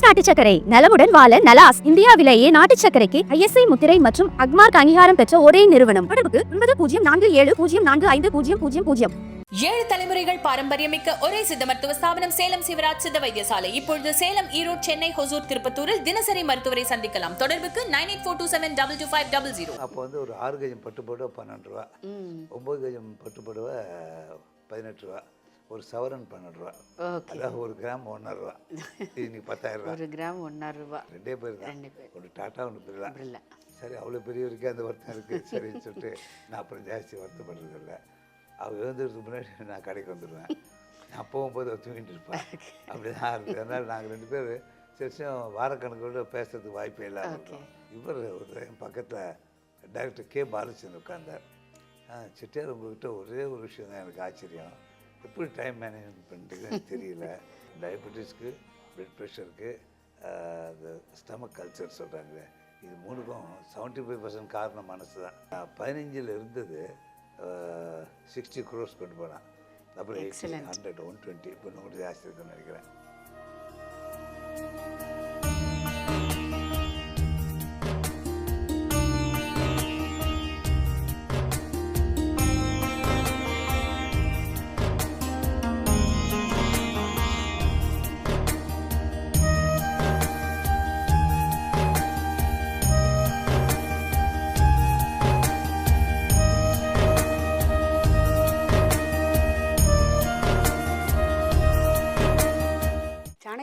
நலாஸ் நாட்டு சர்க்கரை. நலமுடன் வாழ நலாஸ். இந்தியாவிலேயே நாட்டு சர்க்கரைக்கு ஐஎஸ்ஐ முத்திரை மற்றும் அக்மார்க் அங்கீகாரம் பெற்ற ஒரே நிறுவனம். தொடர்புக்கு ஒன்பது பூஜ்ஜியம் நான்கு ஏழு பூஜ்ஜியம் நான்கு ஐந்து பூஜ்ஜியம் பூஜ்ஜியம் பூஜ்ஜியம் ஏழு தலைமுறைகள் பாரம்பரியமிக்க ஒரே சித்த மருத்துவ ஸ்தாபனம் சேலம் சிவராஜ் சித்த வைத்தியசாலை. இப்பொழுது சேலம் ஈரோடு சென்னை ஹொசூர் திருப்பத்தூரில் தினசரி மருத்துவரை சந்திக்கலாம். தொடர்புக்கு nine eight four two seven double two five double zero. அப்போ வந்து ஒரு ஆறு கஜம் பட்டு புடவை பன்னெண்டு ரூபா. ஒம்பது கஜம் பட்டு புடவை பதினெட்டு ரூபா. ஒரு சவரன் பன்னெண்டு ரூபா அதாவது ஒரு கிராம் ஒன்றரை ரூபா இன்னைக்கு பத்தாயிரம் ரூபா. ஒரு கிராம் ஒன்றரை ரூபா ரெண்டே பேர் தான். ஒன்று டாட்டா ஒன்று பிர்லா பிர்லா. சரி அவ்வளோ பெரியவருக்கே அந்த வருத்தம் இருக்குது சரின்னு சொல்லிட்டு நான் அப்புறம் ஜாஸ்தி வருத்தப்படுறது இல்லை. அவர் எழுந்துறதுக்கு முன்னாடி நான் கடைக்கு வந்துடுவேன். நான் போகும்போது அவர் தூங்கிட்டு இருப்பேன் அப்படி தான் இருக்குது அதனால் நாங்கள் ரெண்டு பேர் சிறுசும் வாரக்கணக்கோட பேசுறதுக்கு வாய்ப்பே இல்லாமல் இருக்கோம் இவர் ஒரு என் பக்கத்தில் டைரக்டர் கே பாலச்சந்திரன் உட்கார்ந்தார். ஆ செட்டியார் உங்கள்கிட்ட ஒரே ஒரு விஷயம் தான் எனக்கு ஆச்சரியம். எப்படி டைம் மேனேஜ்மெண்ட் பண்ணுறதுன்னு தெரியல. டயபெட்டிஸ்க்கு பிளட் ப்ரெஷருக்கு இந்த ஸ்டமக் கல்ச்சர் சொல்கிறாங்களே இது மூணுக்கும் செவன்ட்டி ஃபைவ் பர்சன்ட் காரணம் மனசு தான் பதினஞ்சில் இருந்தது சிக்ஸ்டி க்ரோஸ் கொண்டு போனேன். அப்புறம். ஹண்ட்ரட் ஒன் டுவெண்ட்டி இப்போ கூட ஜாஸ்தி இருக்குன்னு நினைக்கிறேன்.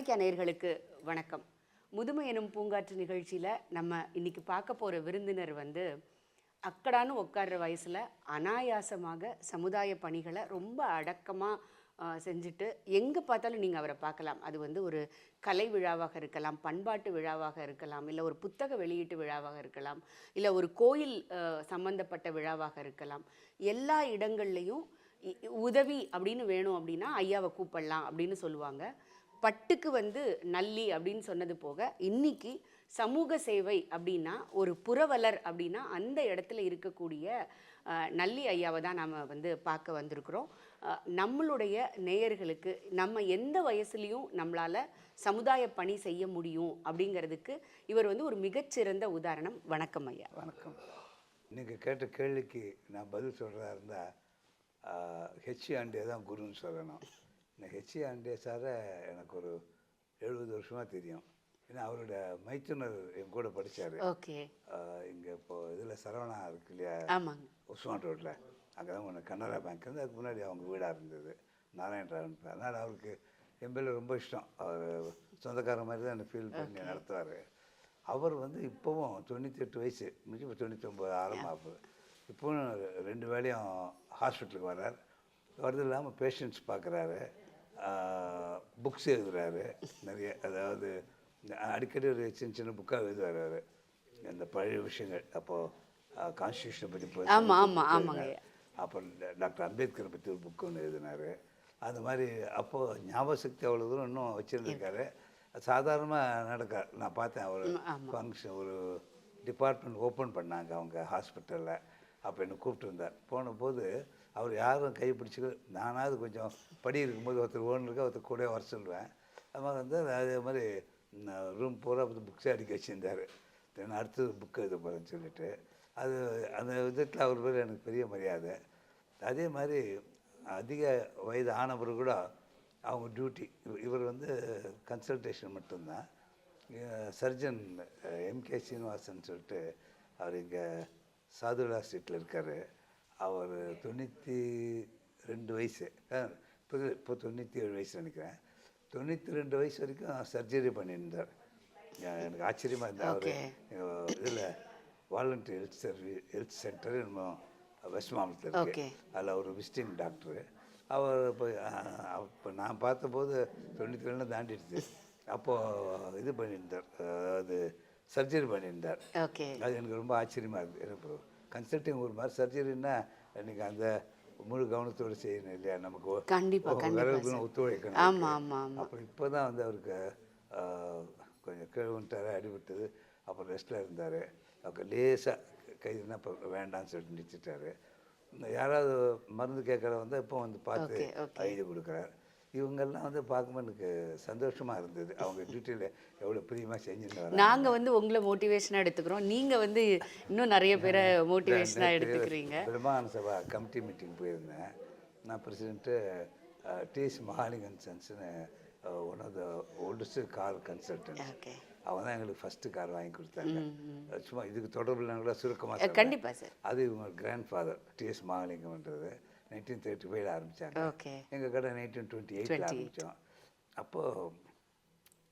சாணக்கியா நேயர்களுக்கு வணக்கம். முதுமை எனும் பூங்காற்று நிகழ்ச்சியில் நம்ம இன்றைக்கி பார்க்க போகிற விருந்தினர் வந்து அக்கடான்னு உட்கார்ற வயசில் அனாயாசமாக சமுதாய பணிகளை ரொம்ப அடக்கமாக செஞ்சுட்டு எங்கே பார்த்தாலும் நீங்கள் அவரை பார்க்கலாம். அது வந்து ஒரு கலை விழாவாக இருக்கலாம் பண்பாட்டு விழாவாக இருக்கலாம் இல்லை ஒரு புத்தக வெளியீட்டு விழாவாக இருக்கலாம் இல்லை ஒரு கோயில் சம்பந்தப்பட்ட விழாவாக இருக்கலாம். எல்லா இடங்கள்லையும் உதவி அப்படின்னு வேணும் அப்படின்னா ஐயாவை கூப்பிடலாம் அப்படின்னு சொல்லுவாங்க. பட்டுக்கு வந்து நல்லி அப்படின்னு சொன்னது போக இன்னைக்கு சமூக சேவை அப்படின்னா ஒரு புரவலர் அப்படின்னா அந்த இடத்துல இருக்கக்கூடிய நல்லி ஐயாவை தான் நாம் வந்து பார்க்க வந்திருக்கிறோம். நம்மளுடைய நேயர்களுக்கு நம்ம எந்த வயசுலேயும் நம்மளால் சமுதாய பணி செய்ய முடியும் அப்படிங்கிறதுக்கு இவர் வந்து ஒரு மிகச்சிறந்த உதாரணம். வணக்கம் ஐயா. வணக்கம். நீங்கள் கேட்ட கேள்விக்கு நான் பதில் சொல்கிறதா இருந்தால் ஹெச்சி ஆண்டே தான் குருன்னு சொல்லணும். இந்த ஹெச்சி ஆண்டே சாரை எனக்கு ஒரு எழுபது வருஷமாக தெரியும். ஏன்னா அவரோட மைத்துனர் என் கூட படித்தார் ஓகே. இங்கே இப்போது இதில் சரவணா இருக்கு இல்லையா? உஸ்மான் ரோட்டில் அங்கே தான் ஒன்று கனரா பேங்க் இருந்து அதுக்கு முன்னாடி அவங்க வீடாக இருந்தது. நாராயணராவன் அதனால் அவருக்கு என் பேரில் ரொம்ப இஷ்டம். அவர் சொந்தக்கார மாதிரி தான் என்னை ஃபீல் பண்ணி நடத்துவார். அவர் வந்து இப்போவும் தொண்ணூற்றி எட்டு வயசு. முடிஞ்சு இப்போ தொண்ணூத்தொம்பது ஆரம்பமாகுது இப்போவும் ரெண்டு வேளையும் ஹாஸ்பிட்டலுக்கு வர்றார். வரது இல்லாமல் பேஷண்ட்ஸ் பார்க்குறாரு புக்ஸ் எழுதுறாரு. நிறைய அதாவது அடிக்கடி ஒரு சின்ன சின்ன புக்காக எழுதுவார் அவர் இந்த பழைய விஷயங்கள் அப்போது கான்ஸ்டியூஷனை பற்றி போய் ஆமா, ஆமா, ஆமாங்க. அப்புறம் டாக்டர் அம்பேத்கரை பற்றி ஒரு புக் ஒன்று எழுதினார். அந்த மாதிரி அப்போது ஞாபக சக்தி அவ்வளோ தூரம் இன்னும் வச்சுருந்துருக்காரு. சாதாரணமாக நடக்கார் நான் பார்த்தேன் ஒரு ஃபங்க்ஷன் ஒரு டிபார்ட்மெண்ட் ஓப்பன் பண்ணாங்க அவங்க ஹாஸ்பிட்டலில் அப்போ என்னை கூப்பிட்டு இருந்தார் போன போது அவர் யாரும் கை பிடிச்சிக்க நானாவது கொஞ்சம் படி இருக்கும்போது ஒருத்தர் ஓனருக்கு ஒருத்தர் கூட வர சொல்லுவேன். அது மாதிரி வந்து அதே மாதிரி ரூம் பூரா புக்ஸே அடிக்க வச்சுருந்தார். நான் அடுத்தது புக்கு எழுத போகிறேன்னு சொல்லிட்டு. அது அந்த விதத்தில் அவர் பேர் எனக்கு பெரிய மரியாதை. அதே மாதிரி அதிக வயது ஆனவர் கூட அவங்க டியூட்டி இவர் வந்து கன்சல்டேஷன் மட்டும்தான். சர்ஜன் எம்கே சீனிவாசன் சொல்லிட்டு அவர் இங்கே சாதுலா ஸ்ட்ரீட்டில் இருக்கார். அவர் தொண்ணூற்றி ரெண்டு வயசு. இப்போ இப்போ தொண்ணூற்றி ஏழு வயசு நினைக்கிறேன். தொண்ணூற்றி ரெண்டு வயசு வரைக்கும் சர்ஜரி பண்ணியிருந்தார். எனக்கு ஆச்சரியமாக இருந்தார் அவர் இதில் voluntary health service health centre நம்ம வெஸ்ட் மாவட்டத்தில் இருக்கு. Okay. அதில் அவர் விசிட்டிங் டாக்டரு. அவர் இப்போ அப்போ நான் பார்த்தபோது தொண்ணூற்றி ரெண்டு தாண்டிடுச்சு. அப்போது இது பண்ணியிருந்தார். அதாவது சர்ஜரி பண்ணியிருந்தார். அது எனக்கு ரொம்ப ஆச்சரியமாக இருக்குது எனக்கு கன்சல்டிங் ஒரு மாதிரி சர்ஜரின்னா நீங்கள் அந்த முழு கவனத்தோடு செய்யணும் இல்லையா? நமக்கு ஒ- கண்டிப்பா, ஒ- கண்டிப்பா விரல்களும் ஒத்துழைக்கணும். ஆமா, அதுக்கு. ஆமா, ஆமா. அப்புறம் இப்போ தான் வந்து அவருக்கு கொஞ்சம் கிழவுன்ட்டார் அடிபட்டது. அப்புறம் ரெஸ்ட்டில் இருந்தார். அவர் லேசாக கைதுனா இப்போ வேண்டாம்னு சொல்லிட்டு நிறுத்திட்டாரு யாராவது மருந்து கேட்குற வந்தால் இப்போ வந்து பார்த்து. எழுதி கொடுக்குறாரு. இவங்கெல்லாம் வந்து பார்க்கும்போது எனக்கு சந்தோஷமாக இருந்தது. அவங்க டியூட்டியில் எவ்வளோ பிரியமாக செஞ்சுட்டு வராங்க நாங்க வந்து உங்களை மோட்டிவேஷனா எடுத்துக்கிறோம். நீங்க வந்து இன்னும் நிறைய பேரை மோட்டிவேஷனா நேத்து எடுத்துக்கிறீங்க. பிரம்மானந்த சபா கமிட்டி மீட்டிங் போயிருந்தேன். நான் president TS Mahalingam சன்ஸ்னு one of the oldest car consultant அவங்க தான் எங்களுக்கு ஃபஸ்ட்டு கார் வாங்கி கொடுத்தாங்க. சும்மா இதுக்கு தொடர்பு கூட சுருக்கமாக கண்டிப்பா சார். அது இவங்க கிராண்ட் ஃபாதர் டிஎஸ் மகாலிங்கம்ன்றது நைன்டீன் தேர்ட்டி ஃபைவ்ல ஆரம்பித்தாங்க ஓகே எங்கள் கடை நைன்டீன் டுவெண்ட்டி எயிட்டில் ஆரம்பித்தோம் அப்போது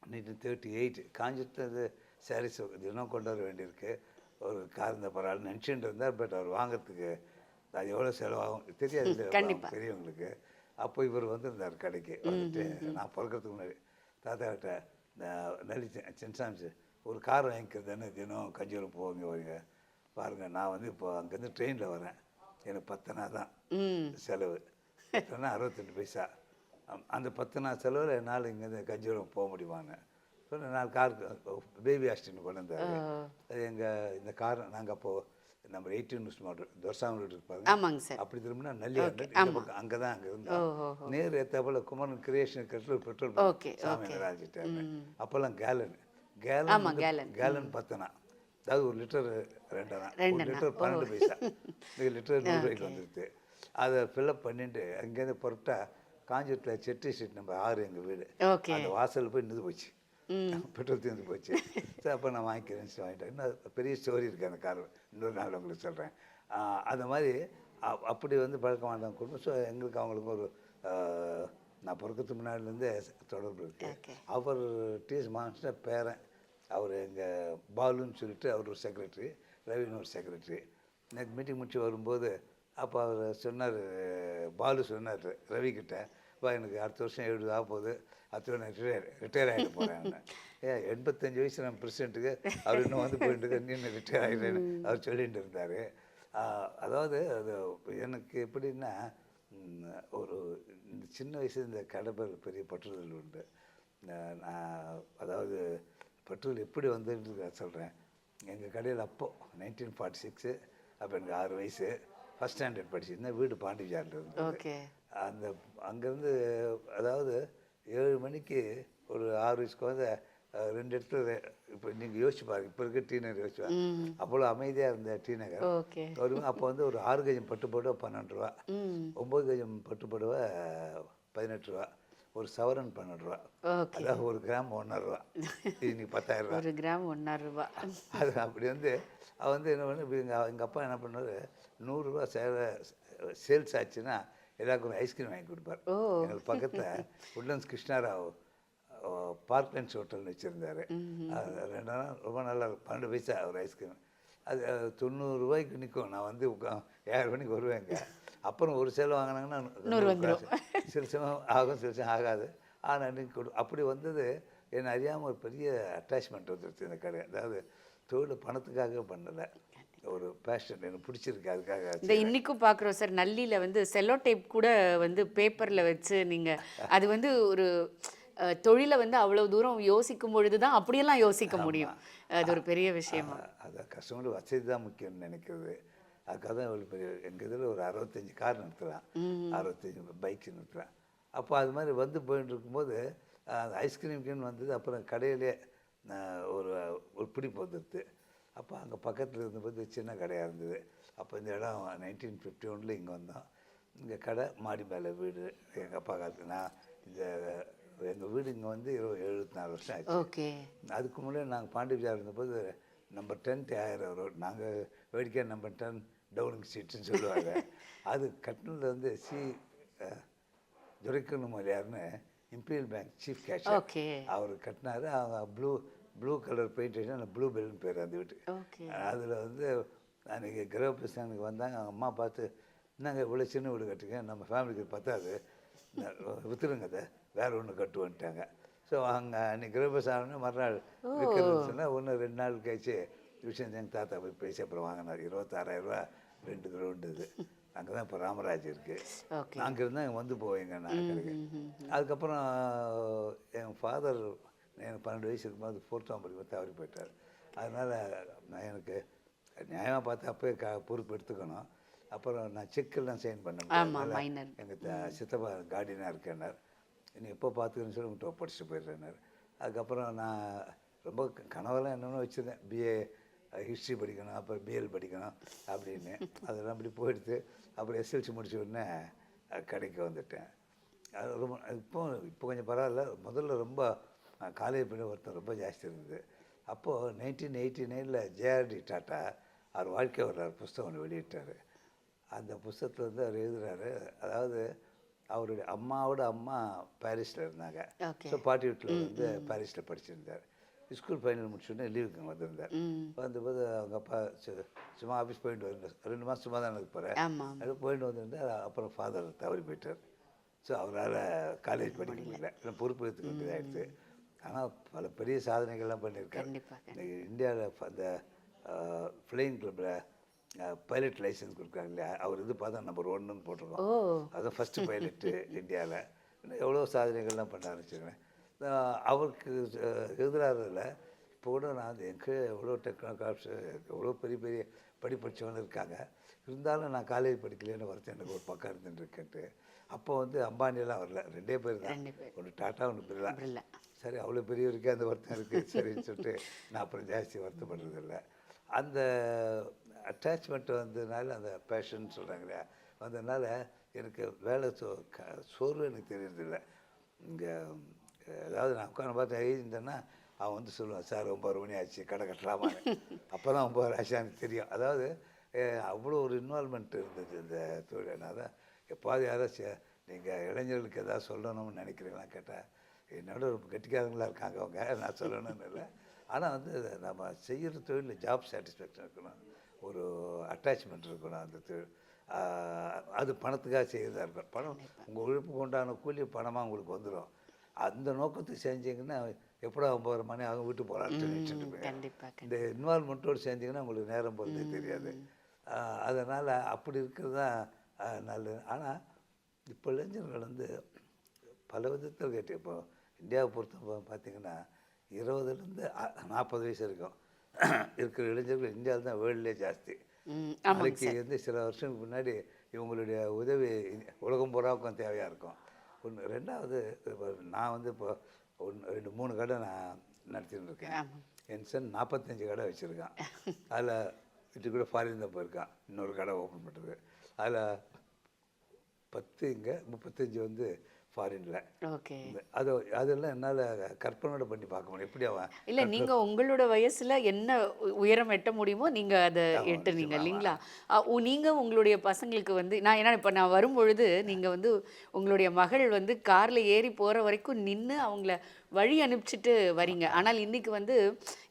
நைன்டீன் தேர்ட்டி எயிட் காஞ்சிட்டு சாரீஸ் தினம் கொண்டு வர வேண்டியிருக்கு. ஒரு கார் இருந்த பரவாயில்ல நினச்சிட்டு இருந்தார் பட் அவர் வாங்குறதுக்கு அது எவ்வளோ செலவாகும்? தெரியாது. பெரியவங்களுக்கு அப்போ இவர் வந்திருந்தார் கடைக்கு. வந்துட்டு நான் பிறக்கிறதுக்கு முன்னாடி தாத்தா கிட்ட இந்த நலி சின்சாமிச்சு ஒரு கார் வாங்கிக்கிறதுன்னு தினம் கஞ்சியூரம் போவீங்க வரீங்க பாருங்கள் நான் வந்து இப்போ அங்கேருந்து ட்ரெயினில் வரேன். எனக்கு பத்தனா தான் செலவு. பத்துனா அறுபத்தெட்டு பைசா. அந்த பத்து நாள் செலவில் என்னால் இங்கேருந்து கஞ்சிபுரம் போக முடியுமான்னு. சொன்ன நாலு கார் பேபி ஆஸ்டின் கொண்டு வந்தார் அது எங்கள் இந்த கார் நாங்கள் அப்போது நம்ம eighteen news model Duraisamy road பாருங்க. ஆமாங்க சார். அப்படி திரும்பினா நல்லி அங்கே தான் அங்கே இருந்தோம் நேர் ஏத்தாப்புல குமரன் கிரியேஷன் கட்டில் பெட்ரோல் சாமி நடராஜிட்டாங்க அப்போல்லாம் கேலன் கேலன். கேலன் பத்தனா. அதாவது ஒரு லிட்டர் ரெண்டனா ஒரு லிட்டர் பன்னெண்டு பைசா. இந்த லிட்டர் நூறு ரூபாய்க்கு வந்துருது அதை ஃபில்அப் பண்ணிட்டு அங்கேருந்து புறப்பட்டா காஞ்சிபுரத்தில் செட்டி ஸ்ட்ரீட் நம்ம ஆறு எங்கள் வீடு. அந்த வாசல் போய் நின்று போச்சு. பெட்ரோல் தீர்ந்து போச்சு. சரி அப்போ நான் வாங்கிக்கிறேன்னு சொல்லி வாங்கிட்டேன். இன்னும் பெரிய ஸ்டோரி இருக்குது அந்த கார் இன்னொரு நாள் உங்களுக்கு சொல்கிறேன் அந்த மாதிரி அப்படி வந்து பழக்கமானவங்க குடும்பம். ஸோ எங்களுக்கு அவங்களுக்கு ஒரு நான் பிறக்கிறதுக்கு முன்னாடிலேருந்தே தொடர்பு. இருக்குது அவர் டிஎஸ் மான்ஸ்டர் பேரன். அவர் எங்கள் பாலுன்னு சொல்லிட்டு அவர் ஒரு செக்ரட்டரி ரவின்னு ஒரு செக்ரட்டரி எனக்கு மீட்டிங் முடிச்சு வரும்போது அப்போ அவர் சொன்னார் பாலு சொன்னார் ரவி கிட்ட வா எனக்கு அடுத்த வருஷம் எழுபது ஆக போகுது. அடுத்த நான் ரிட்டையர் ரிட்டையர் ஆகிட்டு போகிறேன் ஏ எண்பத்தஞ்சு வயசு நம்ம பிரசிடென்ட்டுக்கு அவர் இன்னும் வந்து போயிட்டு இருக்க, நீ ரிட்டையர் ஆகிட்டேன்னு அவர் சொல்லிட்டு இருந்தார். அதாவது அது எனக்கு எப்படின்னா ஒரு இந்த சின்ன வயசு இந்த கடை பெரிய பற்றுதல் உண்டு. நான் நான் அதாவது பெட்ரோல் எப்படி வந்துன்னு சொல்கிறேன் எங்கள் கடையில் அப்போ நைன்டீன் ஃபார்ட்டி சிக்ஸு அப்போ எனக்கு ஆறு வயசு. ஃபஸ்ட் ஸ்டாண்டர்ட் படிச்சிருந்தேன் வீடு பாண்டிச்சாரில் இருந்தது. ஓகே. அந்த அங்கேருந்து அதாவது ஏழு மணிக்கு ஒரு ஆறு வயசுக்கு வந்து ரெண்டு இடத்துல இப்போ நீங்கள் யோசிச்சு பாருங்க. இப்போ இருக்க டீ நகர் யோசிச்சு பாருங்க. அவ்வளோ அமைதியாக இருந்த டீ நகர் வருவேன் அப்போ வந்து ஒரு ஆறு கஜம் பட்டு புடவை பன்னெண்டு ரூபா. ஒம்பது கஜம் பட்டு புடவை பதினெட்டு ரூபா. ஒரு சவரன் பன்னெண்டு ரூபா. அதாவது ஒரு கிராம் ஒன்றரை ரூபா. இன்னைக்கு பத்தாயிரம் ரூபா. ஒரு கிராம் ஒன்றரை ரூபா. அது அப்படி வந்து அவ வந்து என்ன பண்ணு எங்கள் எங்கள் அப்பா என்ன பண்ணுவார் நூறுரூவா சேர சேல்ஸ் ஆச்சுன்னா எல்லாருக்கும் ஒரு ஐஸ்கிரீம் வாங்கி கொடுப்பார். ஓ. எங்களுக்கு பக்கத்தில் உட்லண்ட்ஸ் கிருஷ்ணாராவ் பார்க்லண்ட்ஸ் ஹோட்டல்னு வச்சுருந்தாரு. ரெண்டு நாள் ரொம்ப நல்லா. பன்னெண்டு பைசா ஒரு ஐஸ்கிரீம். அது அஹ், தொண்ணூறு ரூபாய்க்கு நிற்கும் நான் வந்து உக்கா- ஏழு மணிக்கு வருவேங்க. அப்புறம் ஒரு சேலை வாங்கினாங்கன்னா. சில சமயம் ஆகும் சில சமயம் ஆகாது. ஆனால் இன்னைக்கு கொடு அப்படி வந்தது என்னை அறியாமல் ஒரு பெரிய அட்டாச்மெண்ட் வந்துருச்சு இந்த கடை அதாவது தொழில் பணத்துக்காக பண்ணலை. ஒரு பேஷன் எனக்கு பிடிச்சிருக்கு அதுக்காக இந்த இன்னைக்கும் பார்க்குறோம் சார். நல்லியில் வந்து செல்லோ டேப் கூட வந்து பேப்பரில் வச்சு நீங்கள் அது வந்து ஒரு தொழிலை வந்து அவ்வளோ தூரம் யோசிக்கும் பொழுது தான் அப்படியெல்லாம் யோசிக்க முடியும். அது ஒரு பெரிய விஷயமா. அதான் கஸ்டமர் வசதி தான் முக்கியம்னு நினைக்கிறது. அதுக்காக தான் இவ்வளோ பெரிய எங்கள் இதில் ஒரு அறுபத்தஞ்சு கார் நிறுத்துறான். அறுபத்தஞ்சு பைக் நிறுத்துறான். அப்போ அது மாதிரி வந்து போயிட்டு இருக்கும்போது அந்த ஐஸ்கிரீம்க்குன்னு வந்தது அப்புறம் கடையிலே ஒரு ஒரு பிடிப்பு வந்துடுது அப்போ அங்கே பக்கத்தில் இருந்தபோது சின்ன கடையாக இருந்தது. அப்போ இந்த இடம் நைன்டீன் ஃபிஃப்டி ஒனில் இங்கே வந்தோம். இங்கே கடை மாடி மேலே வீடு எங்கள் அப்பா காலத்து நான் இந்த எங்கள் வீடு இங்கே வந்து இருபது எழுபத்தி நாலு வருஷம் ஆச்சு. ஓகே. அதுக்கு முன்னாடி நாங்கள் பாண்டிவிஜார் இருந்தபோது நம்பர் டென் ஆயிரம் ரோட் நாங்கள் வேடிக்கை நம்பர் டென் டவுனிங் ஸ்ட்ரீட்னு சொல்லுவாங்க. அது கட்டினது வந்து C Duraikannu மலையார்னு imperial bank chief cashier. Okay. அவர் கட்டினாரு. அவங்க ப்ளூ ப்ளூ கலர் பெயிண்ட் அடிச்சு ப்ளூ பெல்னு பேர் அந்த வீட்டு. ஓகே. அதில் வந்து அன்றைக்கி கிரகப்பிரசனுக்கு வந்தாங்க. அவங்க அம்மா பார்த்து என்னங்க இவ்வளோ சின்ன வீடு கட்டுங்க நம்ம ஃபேமிலிக்கு பத்தாது. வித்துருங்க அதை. வேற ஒன்று கட்டுவோன்ட்டாங்க ஸோ அங்கே அன்றைக்கி கிரகப்பிரசனம் மறுநாள் விற்கிறதுன்னு சொன்னால் ஒன்று ரெண்டு நாள் கழிச்சு விஷயம் எங்கள் தாத்தா போய் பேசி அப்புறம் வாங்கினார். இருபத்தாறாயிரம் ரூபா ரெண்டு கிரவுண்டு இது. அங்கே தான் இப்போ ராமராஜ் இருக்குது அங்கே இருந்தால் இங்கே வந்து போவீங்க நான் கடைக்கு அதுக்கப்புறம் என் ஃபாதர் எனக்கு பன்னெண்டு வயசு இருக்கும்போது ஃபோர்த்தாம் படிக்கும் தவறி போயிட்டார். அதனால் நான் எனக்கு நியாயமாக பார்த்து அப்போயே க பொறுப்பு எடுத்துக்கணும். அப்புறம் நான் செக்கெல்லாம் சைன் பண்ண minor. எங்கள் சித்தப்பா கார்டியனாக இருக்கேன்னார். நீ எப்போ பார்த்துக்கன்னு சொல்லி உங்கள்கிட்ட படிச்சுட்டு போயிடுறேன்னாரு. அதுக்கப்புறம் நான் ரொம்ப கனவெல்லாம் என்னென்ன வச்சுருந்தேன். பிஏ ஹிஸ்ட்ரி படிக்கணும் அப்புறம் பிஎல் படிக்கணும் அப்படின்னு. அதெல்லாம் அப்படி போயிடுத்து அப்புறம் எஸ்எல்சி முடிச்ச உடனே கடைக்கு வந்துட்டேன். அது ரொம்ப இப்போ இப்போ கொஞ்சம் பரவாயில்ல. முதல்ல ரொம்ப காலேஜ் பண்ணி ஒருத்தர் ரொம்ப ஜாஸ்தி இருந்தது. அப்போது நைன்டீன் எயிட்டி நைனில் ஜேஆர்டி டாட்டா அவர் வாழ்க்கை வரலாறு புஸ்தகம் ஒன்று வெளியிட்டார். அந்த புஸ்தகத்தில் வந்து அவர் எழுதுறாரு அதாவது அவருடைய அம்மாவோட அம்மா பாரிஸில் இருந்தாங்க. ஸோ பாட்டி வீட்டில் வந்து பாரிஸில் படிச்சிருந்தார். ஸ்கூல் ஃபைனல் முடிச்சோடனே லீவுக்கு வந்திருந்தார். வந்தபோது அவங்க அப்பா சும்மா ஆஃபீஸ் போயிட்டு வந்து ரெண்டு மாதம் சும்மா தான் எனக்கு போகிறேன் அது போயிட்டு வந்துருந்தார். அப்புறம் ஃபாதர் தவறி போயிட்டார். ஸோ அவரால் காலேஜ் படிக்க முடியல. பொறுப்பு எடுத்துக்க வேண்டியதாகிடுது ஆனால் பல பெரிய சாதனைகள்லாம் பண்ணியிருக்காரு. இன்னைக்கு இந்தியாவில் அந்த ஃப்ளைங் கிளப்பில் பைலட் லைசன்ஸ் கொடுக்குறாங்க இல்லையா? அவர் இது பார்த்தா நம்பர் ஒன்றுன்னு போட்டிருக்கோம். அதுதான் ஃபஸ்ட்டு பைலட்டு இந்தியாவில் எவ்வளோ சாதனைகள்லாம் பண்ண ஆரம்பிச்சிருக்கேன் அவருக்கு எழுதுறாருல இப்போ கூட நான் வந்து எங்கே எவ்வளோ டெக்னாலஜி எவ்வளோ பெரிய பெரிய படி படிச்சவங்க இருக்காங்க. இருந்தாலும் நான் காலேஜ் படிக்கலைன்னு வருத்தம் எனக்கு ஒரு பக்கம் இருந்துட்டுருக்கேன்ட்டு. அப்போ வந்து அம்பானியெல்லாம் வரல. ரெண்டே பேர் தான். ஒன்று டாட்டா ஒன்று பிர்லா. பிர்லா. சரி அவ்வளோ பெரியவருக்கே அந்த வருத்தம் இருக்குது சரின்னு சொல்லிட்டு நான் அப்புறம் ஜாஸ்தி வருத்தப்படுறதில்ல. அந்த அட்டாச்மெண்ட் வந்ததுனால அந்த பேஷன் சொல்கிறாங்க இல்லையா? வந்ததுனால எனக்கு வேலை சோ க- சோர்வு எனக்கு தெரியறதில்லை. இங்கே அதாவது நான் உட்காந்து பார்த்து எழுதியிருந்தேன்னா அவன் வந்து சொல்லுவான் சார் ஒம்பது மணி ஆச்சு கடை கட்டலாமா? அப்போ தான் ஒம்பது ஆச்சு எனக்கு தெரியும். அதாவது அவ்வளோ ஒரு இன்வால்மெண்ட் இருந்தது இந்த தொழில். நான் தான் எப்பாவது யாராச்சும் நீங்கள் இளைஞர்களுக்கு எதாவது சொல்லணும்னு நினைக்கிறீங்களா கேட்டால் என்னோட ரொம்ப கெட்டிக்காரங்களாக இருக்காங்க அவங்க நான் சொல்லணும்னு இல்லை. ஆனால் வந்து நம்ம செய்கிற தொழிலில் ஜாப் சாட்டிஸ்ஃபேக்ஷன் இருக்கணும். ஒரு அட்டாச்மெண்ட் இருக்கணும் அந்த தொழில் அது பணத்துக்காக செய்கிறதா இருக்கணும் பணம் உங்கள் உழைப்புக்கு உண்டான கூலி பணமாக உங்களுக்கு வந்துடும் அந்த நோக்கத்துக்கு செஞ்சீங்கன்னா எப்படா ஒம்பது மணி ஆகும் வீட்டு போகலான்னு சொல்லிட்டு இந்த இன்வால்மெண்ட்டோடு செஞ்சீங்கன்னா உங்களுக்கு நேரம் போகிறதே தெரியாது. அதனால் அப்படி இருக்கிறது தான் நல்லது. ஆனால் இப்போ இளைஞர்கள் வந்து பல விதத்தில் கேட்டு இப்போ இந்தியாவை பொறுத்த பார்த்தீங்கன்னா இருபதுலேருந்து நாற்பது வயசு இருக்கும் இருக்கிற இளைஞர்கள் இந்தியாவில் தான் வேர்ல்ட்லேயே ஜாஸ்தி. நாளைக்கு வந்து சில வருஷத்துக்கு முன்னாடி இவங்களுடைய உதவி உலகம் பூராவுக்கும் தேவையாக இருக்கும். ஒன்று ரெண்டாவது நான் வந்து இப்போ ஒன்று ரெண்டு மூணு கடை நான் நடத்திட்டு இருக்கேன். என் சன் நாற்பத்தஞ்சு கடை வச்சுருக்கான். அதில் இது கூட ஃபாரின் தான் போயிருக்கான். இன்னொரு கடை ஓப்பன் பண்ணுறது அதில் பத்து இங்கே முப்பத்தஞ்சு வந்து ஃபாரினில் ஓகே. அது அதெல்லாம் என்னால் கற்பனோட பண்ணி பார்க்க முடியும். எப்படி அவன் இல்ல நீங்க உங்களோட வயசுல என்ன உயரம் எட்ட முடியுமோ நீங்க அதை எட்டுனீங்க இல்லைங்களா? அ, உ- நீங்க உங்களுடைய பசங்களுக்கு வந்து நான் ஏன்னா இப்ப நான் வரும்பொழுது நீங்க வந்து உங்களுடைய மகள் வந்து கார்ல ஏறி போற வரைக்கும் நின்னு அவங்கள வழி அனுப்பிச்சிட்டு வரீங்க ஆனால் இன்றைக்கி வந்து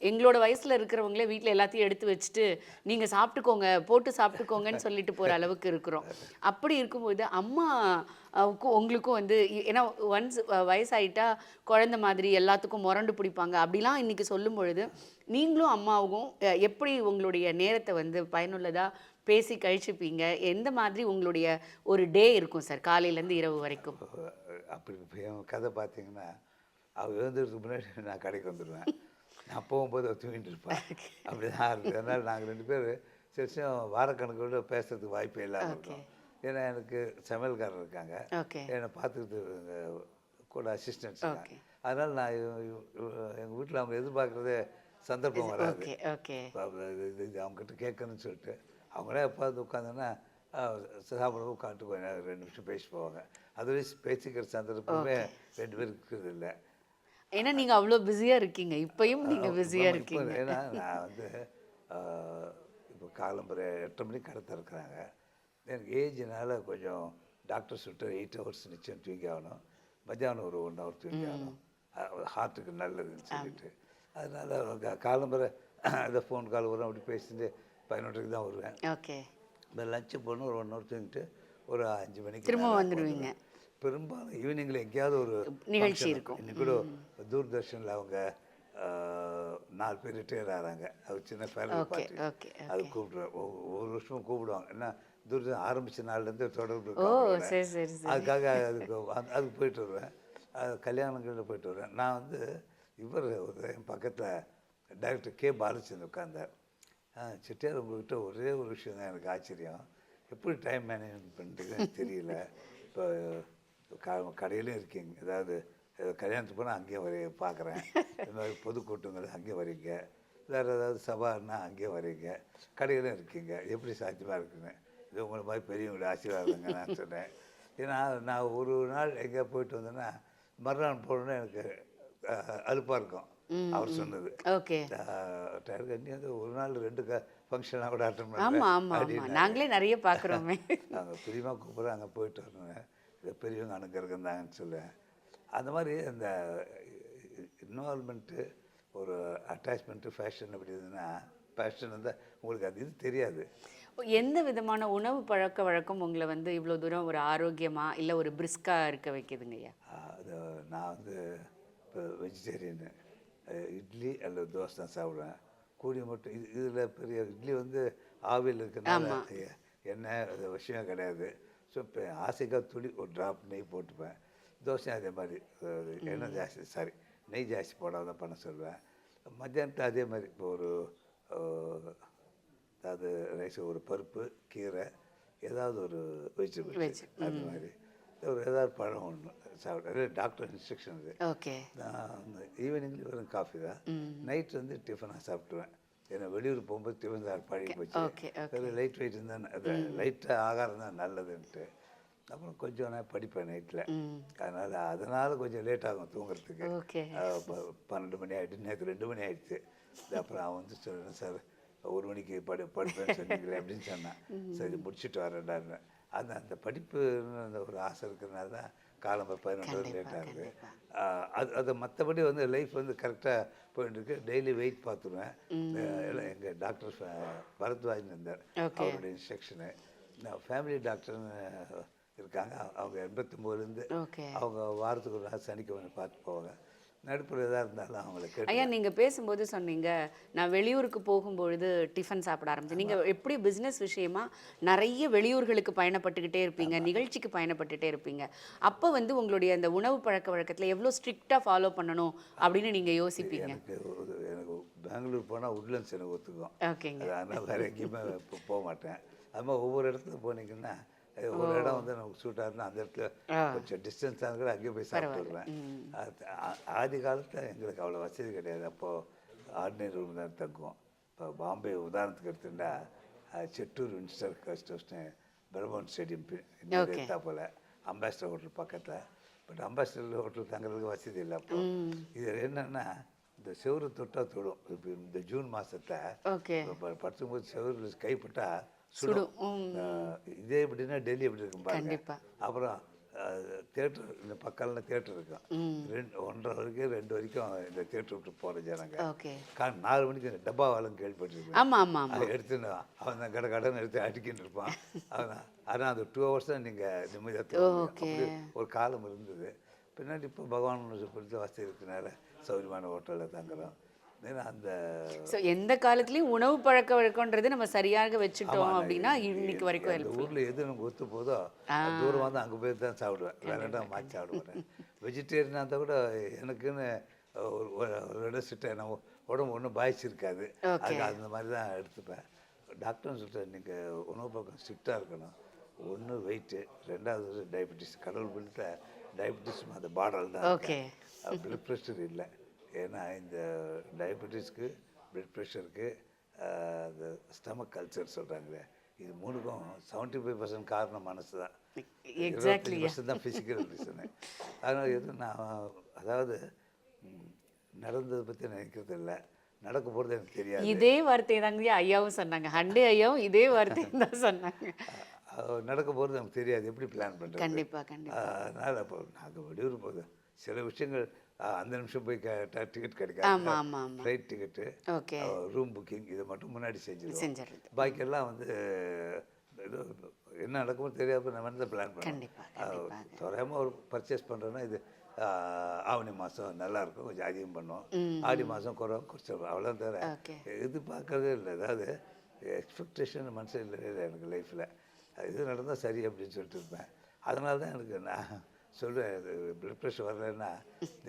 எங்களோட வயசில் இருக்கிறவங்களே வீட்டில் எல்லாத்தையும் எடுத்து வச்சுட்டு நீங்கள் சாப்பிட்டுக்கோங்க போட்டு சாப்பிட்டுக்கோங்கன்னு சொல்லிட்டு போகிற அளவுக்கு இருக்கிறோம் அப்படி இருக்கும்போது அம்மா அவுக்கும் உங்களுக்கும் வந்து ஏன்னா ஒன்ஸ் வயசாயிட்டா குழந்தை மாதிரி எல்லாத்துக்கும் முரண்டு பிடிப்பாங்க அப்படிலாம் இன்னைக்கு சொல்லும் பொழுது நீங்களும் அம்மாவும் எப்படி உங்களுடைய நேரத்தை வந்து பயனுள்ளதாக பேசி கழிச்சுப்பீங்க எந்த மாதிரி உங்களுடைய ஒரு டே இருக்கும் சார் காலையிலேருந்து இரவு வரைக்கும் அப்படி கதை பார்த்தீங்கன்னா அவள் எழுந்துறதுக்கு முன்னாடி நான் கடைக்கு வந்துடுவேன். நான் போகும்போது அவள் தூங்கிட்டு இருப்பாள் அப்படி தான் இருக்குது அதனால் நாங்கள் ரெண்டு பேர் சிறுசும் வாரக்கணக்கோட பேசுறதுக்கு வாய்ப்பே இல்லாமல் இருக்கும். ஏன்னா எனக்கு சமையல்காரர் இருக்காங்க. என்னை பார்த்துக்கிட்டு கூட. இருக்காங்க. அதனால் நான் எங்கள் வீட்டில் அவங்க எதிர்பார்க்குறதே சந்தர்ப்பம் வராது. இது அவங்ககிட்ட கேட்கணும்னு சொல்லிட்டு அவங்களே எப்பாவது உட்காந்தோன்னா சாப்பிட உட்காந்துட்டு கொஞ்ச நேரம் ரெண்டு நிமிஷம் பேசி போவாங்க. அதுவே பேசிக்கிற சந்தர்ப்பமே ரெண்டு பேருக்கு இல்லை. ஏன்னா நீங்க அவ்வளோ பிஸியா இருக்கீங்க. இப்பயும் நீங்க பிஸியா இப்போ இருக்கீங்க. ஏன்னா நான் வந்து இப்போ காலம்பரை எட்டரை மணிக்கு கடை திறக்கிறாங்க. எனக்கு ஏஜ்னால கொஞ்சம் டாக்டர் சொல்லிட்டு எயிட் ஹவர்ஸ் நிச்சயம் தூங்கி ஆகணும். மத்தியானம் ஒரு ஒன் ஹவர் தூங்கி ஆகணும். ஹார்ட்டுக்கு நல்லதுன்னு சொல்லிட்டு. அதனால் காலம்பரை இந்த ஃபோன் கால் வரும் அப்படி பேசிட்டு பதினொன்றுக்கு தான் வருவேன். ஓகே. இந்த லஞ்சு போகணும் ஒரு ஒன் ஹவர் தூங்கிட்டு ஒரு அஞ்சு மணிக்கு திரும்ப வந்துடுவீங்க. பெரும்பாலும் ஈவினிங்கில் எங்கேயாவது ஒரு நிகழ்ச்சி இருக்கும். இன்னைக்கு கூட தூர்தர்ஷனில் அவங்க நாலு பேர் ரிட்டையர் ஆகிறாங்க அது சின்ன ஃபேமிலி பார்ட்டி அது கூப்பிடுவேன் ஒவ்வொரு வருஷமும் கூப்பிடுவாங்க. என்ன தூர்தர்ஷன் ஆரம்பித்த நாள்லேருந்து தொடர்பு அதுக்காக அதுக்கு அதுக்கு போயிட்டு வருவேன். அது கல்யாணங்களில் போயிட்டு வருவேன். நான் வந்து இவர் ஒரு என் பக்கத்தில் டைரக்டர் கே பாலச்சந்திரன் உட்கார்ந்தார். ஆ செட்டியார் உங்கள்கிட்ட ஒரே ஒரு விஷயம் தான் எனக்கு ஆச்சரியம். எப்படி டைம் மேனேஜ்மெண்ட் பண்ணுறதுன்னு தெரியல. இப்போ க கடையிலையும் இருக்கீங்க. அதாவது ஏதோ கல்யாணத்துக்கு போனால் அங்கேயும் வரைய பார்க்குறேன். இந்த மாதிரி பொதுக்கூட்டங்கள் அங்கேயும் வரீங்க. வேறு ஏதாவது சபான்னா அங்கேயும் வரீங்க. கடையிலும் இருக்கீங்க. எப்படி சாத்தியமாக இருக்குங்க இது உங்களை மாதிரி பெரியவங்களோட ஆசீர்வாதங்க நான் சொன்னேன். ஏன்னா நான் ஒரு நாள் எங்கேயா போயிட்டு வந்தேன்னா மறுநாள் போகணுன்னு எனக்கு அலுப்பாக இருக்கும். அவர் சொன்னது. ஓகே. டயர் கண்ணி வந்து ஒரு நாள் ரெண்டு க ஃபங்க்ஷனாக கூட அட்டன் ஆமா ஆமா ஆமா. நாங்களே நிறைய பார்க்குறோமே. நாங்கள் பிரியமாக கூப்பிட்றோம் அங்கே போயிட்டு வரணும் பெரியவங்க அனுக்க இருந்தாங்கன்னு சொல்லுவேன் அந்த மாதிரி அந்த இன்வால்மெண்ட்டு ஒரு அட்டாச்மெண்ட்டு ஃபேஷன் அப்படி இருந்ததுன்னா ஃபேஷன் இருந்தால் உங்களுக்கு அது இது தெரியாது. எந்த விதமான உணவு பழக்க வழக்கம் உங்களை வந்து இவ்வளோ தூரம் ஒரு ஆரோக்கியமா இல்லை ஒரு பிரிஸ்கா இருக்க வைக்குதுங்க ஐயா? ஆஹ் அது நான் வந்து இப்போ வெஜிடேரியனு இட்லி அல்லது தோசை தான் சாப்பிடுவேன். கூடிய மட்டும் இது இதில் பெரிய இட்லி வந்து ஆவியில் இருக்கிறனால எ- எண்ணெய் அது விஷயம் கிடையாது. ஸோ இப்போ ஆசைக்காக துளி ஒரு ட்ராப் நெய் போட்டுப்பேன். தோசையும் அதே மாதிரி எண்ணெய் ஜாஸ்தி சாரி நெய் ஜாஸ்தி போடாத பண்ண சொல்லுவேன் மத்தியானத்தில் அதே மாதிரி இப்போ ஒரு அதாவது ரைஸ் ஒரு பருப்பு கீரை ஏதாவது ஒரு வெஜிடபிள் அது மாதிரி. ஒரு ஏதாவது பழம் ஒன்று சாப்பிட டாக்டர் இன்ஸ்ட்ரக்ஷன் இது ஓகே நான் ஈவினிங்கில் வெறும் காஃபி தான். நைட் வந்து டிஃபனாக சாப்பிடுவேன் ஏன்னா வெளியூர் போகும்போது சாப்பிட்டு பழகி போச்சு. வெறும் லைட் வெயிட் இருந்தால் அது லைட்டாக ஆகாரம் தான் நல்லதுன்ட்டு. அப்புறம் கொஞ்சம் நான் படிப்பேன் நைட்டில் அதனால் அதனால் கொஞ்சம் லேட் ஆகும் தூங்குறதுக்கு. பன்னெண்டு மணி ஆகிட்டு நேற்று ரெண்டு மணி ஆயிடுச்சு. இது அப்புறம் அவன் வந்து சொல்கிறேன் சார் ஒரு மணிக்கு படி படிப்பேன்னு சொன்னீங்களே அப்படின்னு சொன்னான். சரி முடிச்சுட்டு வரேன்டான்னு. அந்த அந்த படிப்பு அந்த ஒரு ஆசை இருக்கிறனால தான் காலம் பதினொன்று லேட் ஆகுது அஹ் அது அது மற்றபடி வந்து லைஃப் வந்து கரெக்டாக போயிட்டு இருக்கு டெய்லி வெயிட் பார்த்துருவேன். எங்கள் டாக்டர் பரத்வாஜ் இருந்தார். அவருடைய இன்ஸ்ட்ரக்ஷனு ஃபேமிலி டாக்டர்னு இருக்காங்க. அவங்க எண்பத்தொம்போதுலேருந்து அவங்க வாரத்துக்கு ஒரு நாள் சனிக்கிழமை பார்த்து போவாங்க. நடுப்புற எதாக இருந்தாலும் அவங்கள கேட்டு ஐயா நீங்க பேசும்போது சொன்னீங்க நான் வெளியூருக்கு போகும்பொழுது டிஃபன் சாப்பிட ஆரம்பிச்சேன். நீங்க எப்படி பிசினஸ் விஷயமா நிறைய வெளியூர்களுக்கு பயணப்பட்டுக்கிட்டே இருப்பீங்க நிகழ்ச்சிக்கு பயணப்பட்டுட்டே இருப்பீங்க. அப்போ வந்து உங்களுடைய அந்த உணவு பழக்க வழக்கத்துல எவ்வளோ ஸ்ட்ரிக்டா ஃபாலோ பண்ணணும் அப்படின்னு நீங்க யோசிப்பீங்க? எனக்கு எனக்கு பெங்களூர் போனால் உட்லண்ட்ஸ் எனக்கு ஒத்துக்கும். ஓகேங்க. அது அதனால் வேறு எங்கேயுமே போக மாட்டேன். அது மாதிரி ஒவ்வொரு இடத்துல போனீங்கன்னா ஒரு இடம் வந்து நமக்கு சூட் ஆகுதுன்னா அந்த இடத்துல கொஞ்சம் டிஸ்டன்ஸ் கூட அங்கேயே போய் சாப்பிட்டு வருவேன். அது ஆ- ஆதி காலத்தில் எங்களுக்கு அவ்வளோ வசதி கிடையாது. அப்போது ஆர்டினரி ரூம் தான் தங்குவோம். இப்போ பாம்பே உதாரணத்துக்கு எடுத்துட்டா செட்டூர் வின்ஸ்டர் கஸ்ட் ஹவுஸ்னு பிரம்மன் ஸ்டேடியம் எடுத்தா போல் அம்பாசிடர் ஹோட்டல் பக்கத்தில். பட் அம்பாசிடர் ஹோட்டல் தங்குறதுக்கு வசதி இல்லை அப்போ. இது என்னன்னா இந்த செவரு தொட்டா தொடும். இப்போ இந்த ஜூன் இப்போ படுத்தும்போது செவரு கைப்பட்டா சுடும். இதே எப்படின்னா டெல்லி எப்படி இருக்கும் பாருங்க. அப்புறம் தேட்டர் இந்த பக்கம்லாம் தேட்டர் இருக்கும். ரெண்டு ஒன்றரை வரைக்கும் ரெண்டு வரைக்கும் இந்த தேட்டர் விட்டு போகிற ஜனங்க. நாலு மணிக்கு இந்த டப்பா வாழம் கேள்விப்பட்டிருக்கேன் ஆமா ஆமா ஆமா. அதை எடுத்துன்னு அவன் தான் கடை கடன் எடுத்து அடிக்கிட்டு இருப்பான். அவன் ஆனால் அந்த டூ ஹவர்ஸ் தான் நீங்கள் நிம்மதியாக. ஒரு காலம் இருந்தது. பின்னாடி இப்போ பகவான் பொறுத்த வசதி இருக்கிறனால சௌரியமான ஹோட்டலில் தங்குறோம். ஏன்னா அந்த ஸோ எந்த காலத்துலயும் உணவு பழக்க வழக்கம்ன்றது நம்ம சரியாக வச்சுட்டோம் அப்படின்னா இன்னைக்கு வரைக்கும் அந்த ஊரில் எது நமக்கு ஒத்து போதோ தூரமாக தான் அங்கே போய் தான் சாப்பிடுவேன். இடம் மாற்றி சாப்பிடுவேன். வெஜிடேரியனாக இருந்தால் கூட எனக்குன்னு ஒரு இடம் சிட்ட நம்ம உடம்பு ஒன்றும் பாய்ச்சிருக்காது. அது அந்த மாதிரி தான் எடுத்துப்பேன். டாக்டர்னு சொல்லிட்டு நீங்கள் உணவு பக்கம் ஸ்ட்ரிக்டாக இருக்கணும். ஒன்று வெயிட்டு ரெண்டாவது டயபெட்டிஸ் கடவுள் பிடித்த டயபெட்டிஸ் அந்த பாடல் தான் ஓகே. பிளட் ப்ரெஷர் இல்லை. ஏன்னா இந்த டயபெட்டிஸ்க்கு பிளட் ப்ரெஷருக்கு இந்த ஸ்டமக் கல்ச்சர் சொல்கிறாங்களே இது மூணுக்கும் செவன்ட்டி ஃபைவ் பர்சன்ட் காரணம் மனசு தான். பர்சன்ட் தான் ஃபிசிக்கல் ரீசனு அதனால் எதுவும் நான் அதாவது நடந்ததை பற்றி நினைக்கிறது இல்லை. நடக்க போகிறது எனக்கு தெரியாது. இதே வார்த்தை தாங்க ஐயாவும் சொன்னாங்க. ஹண்டே ஐயாவும் இதே வார்த்தை தான் சொன்னாங்க. நடக்க போகிறது நமக்கு தெரியாது. எப்படி பிளான் பண்ணுறது கண்டிப்பா கண்டிப்பா. அதனால் அப்போ நாங்கள் வெளியூர் போகுது. சில விஷயங்கள் அந்த நிமிஷம் போய் டிக்கெட் கிடைக்காது flight ticket okay. Room booking இதை மட்டும் முன்னாடி செஞ்சிருவோம். பாக்கியெல்லாம் வந்து ஏதோ என்ன நடக்குமோ தெரியாம நம்ம தான் பிளான் பண்ணுவோம் தோராயமாக ஒரு பர்ச்சேஸ் பண்ணுறோன்னா இது ஆவணி மாதம் நல்லா இருக்கும் கொஞ்சம் அதிகம் பண்ணுவோம். ஆடி மாதம் குறை குறைச்சிடுவோம். அவ்வளோ தவிர. இது பார்க்கறதே இல்லை. அதாவது எக்ஸ்பெக்டேஷன் மனசு இல்லை இல்லை எனக்கு லைஃப்பில் இது நடந்தால் சரி அப்படின்னு சொல்லிட்டு இருப்பேன். அதனால தான் எனக்கு நான் சொல்லுவேன் பிளட் ப்ரெஷர் வரலைன்னா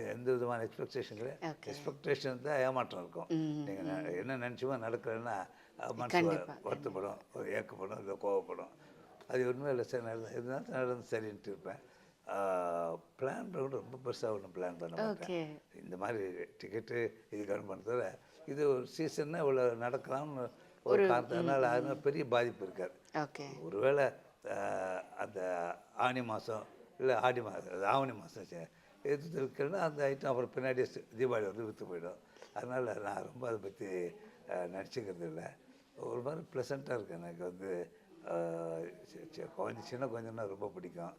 எந்த விதமான எக்ஸ்பெக்டேஷன் கிடையாது எக்ஸ்பெக்டேஷன் தான் ஏமாற்றம் இருக்கும். நீங்கள் என்ன நினச்சுமோ நடக்கலைன்னா அஹ், மனசு வருத்தப்படும் ஒரு ஏக்கப்படும் இல்லை கோவப்படும். அது உண்மை இல்லை சார் நடந்து இருந்தாலும் நடந்து சரின்ட்டு இருப்பேன். பிளான் பண்ண ரொம்ப பெருசாக ஒன்றும் பிளான் பண்ண மாட்டேன். இந்த மாதிரி டிக்கெட்டு இது கவர்மெண்ட் தவிர இது ஒரு சீசன்னா இவ்வளோ நடக்கலாம்னு ஒரு காரணத்தினால அதனால பெரிய பாதிப்பு இருக்காது. ஒருவேளை அந்த ஆனி மாதம் இல்லை ஆடி மாதம் ஆவணி மாதம் எடுத்து இருக்குன்னா அந்த ஐட்டம் அப்புறம் பின்னாடி தீபாவளி வந்து விற்று போயிடும். அதனால் நான் ரொம்ப அதை பற்றி நினச்சிக்கிறது இல்லை. ஒரு மாதிரி ப்ளசண்ட்டாக இருக்கு எனக்கு வந்து குழந்தை சின்ன குழந்தைன்னா ரொம்ப பிடிக்கும்.